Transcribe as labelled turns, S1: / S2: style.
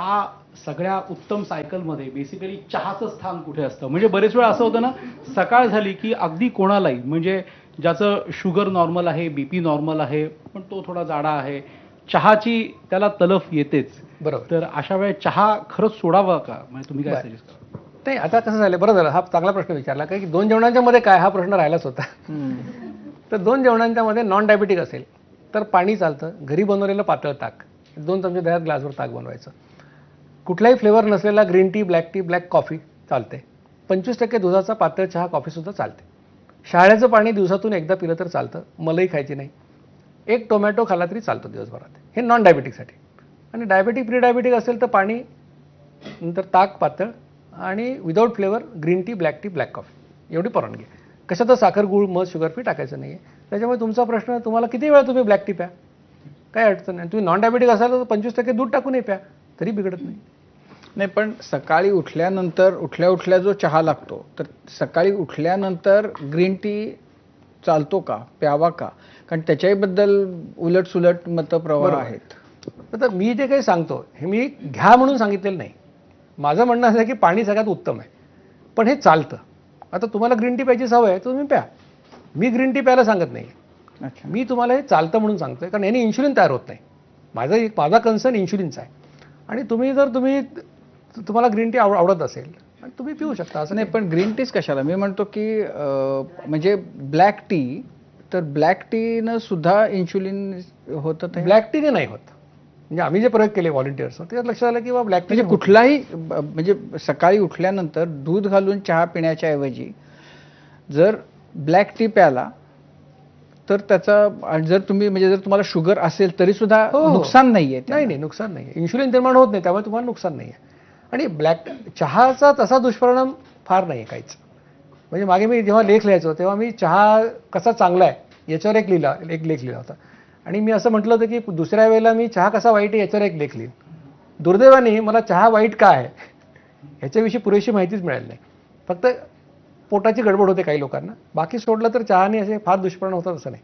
S1: ह्या सगळ्या उत्तम सायकलमध्ये बेसिकली चहाचं स्थान कुठे असतं? म्हणजे बरेच वेळा असं होतं ना सकाळ झाली की अगदी कोणालाही म्हणजे ज्याचं शुगर नॉर्मल आहे बीपी नॉर्मल आहे पण तो थोडा जाडा आहे चहाची त्याला तलफ येतेच.
S2: बरोबर.
S1: तर अशा वेळेस चहा खरंच सोडावा का? म्हणजे तुम्ही काय. सजेस्ट करा
S2: नाही आता कसं झालं बरं झालं हा चांगला प्रश्न विचारला की दोन जेवणांच्या मध्ये काय हा प्रश्न राहिलाच होता. तर दोन जेवणांच्या मध्ये नॉन डायबेटिक असेल तर पाणी चालतं घरी बनवलेलं पातळ ताक दोन चमचे दह्यात ग्लासवर ताक बनवायचं. कुठलाही फ्लेवर नसलेला green tea black tea black coffee चालते. पंचवीस टक्के दुधाचा पातळ चहा कॉफीसुद्धा चालते. शाळेचं पाणी दिवसातून एकदा पिलं तर चालतं मलई खायची नाही. एक टोमॅटो खाला तरी चालतो दिवसभरात. हे नॉन डायबेटिकसाठी आणि डायबेटिक प्री डायबेटिक असेल तर पाणी नंतर ताक पातळ आणि without flavour green tea black tea black coffee एवढी परवानगी. कशात साखर गुळ मध शुगर फ्री टाकायचं नाही आहे त्याच्यामुळे तुमचा प्रश्न तुम्हाला किती वेळा तुम्ही ब्लॅक टी प्या? काय अडचण नाही. तुम्ही नॉन डायबेटिक असाल तर पंचवीस टक्के दूध टाकूनही प्या. तरी बिघडत नाही.
S3: नाही पण सकाळी उठल्यानंतर उठल्या उठल्या जो चहा लागतो तर सकाळी उठल्यानंतर ग्रीन टी चालतो का? प्यावा का? कारण त्याच्याबद्दल उलट सुलट मतप्रवाह. आहेत.
S2: आता मी जे काही सांगतो हे मी घ्या म्हणून सांगितलेलं नाही. माझं म्हणणं असं आहे की पाणी सगळ्यात उत्तम आहे. पण हे चालतं. आता तुम्हाला ग्रीन टी प्यायची सवय आहे तर तुम्ही प्या. मी ग्रीन टी प्यायला सांगत नाही.
S3: अच्छा.
S2: मी तुम्हाला हे चालतं म्हणून सांगतोय कारण याने इन्शुलिन तयार होत नाही. माझा एक माझा कन्सर्न इन्शुलिनचा आहे. आणि तुम्ही जर तुम्ही तुम्हाला ग्रीन टी आव आवडत असेल. तुम्ही पिऊ शकता असं
S3: नाही पण ग्रीन टीच कशाला? मी म्हणतो की म्हणजे ब्लॅक टी तर ब्लॅक टीनं सुद्धा इन्शुलिन होतं
S2: ब्लॅक टीने नाही होत. म्हणजे आम्ही जे प्रयोग केले व्हॉलेंटियर्स त्यात लक्षात आलं की बा ब्लॅक टी
S3: म्हणजे कुठलाही म्हणजे सकाळी उठल्यानंतर दूध घालून चहा पिण्याच्या ऐवजी जर ब्लॅक टी प्याला तर त्याचा जर तुम्ही म्हणजे जर तुम्हाला शुगर असेल तरी सुद्धा
S2: हो.
S3: नुकसान नाहीये
S2: नाही नाही नुकसान नाही इन्शुलिन निर्माण होत नाही त्यामुळे तुम्हाला नुकसान नाही आहे आणि ब्लॅक चहाचा तसा दुष्परिणाम फार नाही आहे काहीच. म्हणजे मागे मी जेव्हा लेख लिहायचो तेव्हा मी चहा कसा चांगला आहे याच्यावर एक लिहिला एक लेख लिहिला होता. आणि मी असं म्हटलं होतं की दुसऱ्या वेळेला मी चहा कसा वाईट आहे याच्यावर एक लेख लिहीन. दुर्दैवाने मला चहा वाईट का आहे ह्याच्याविषयी पुरेशी माहितीच मिळाली नाही. फक्त पोटाची गडबड होते काही लोकांना. बाकी सोडलं तर चहाने असे फार दुष्परिणाम होतात असं नाही.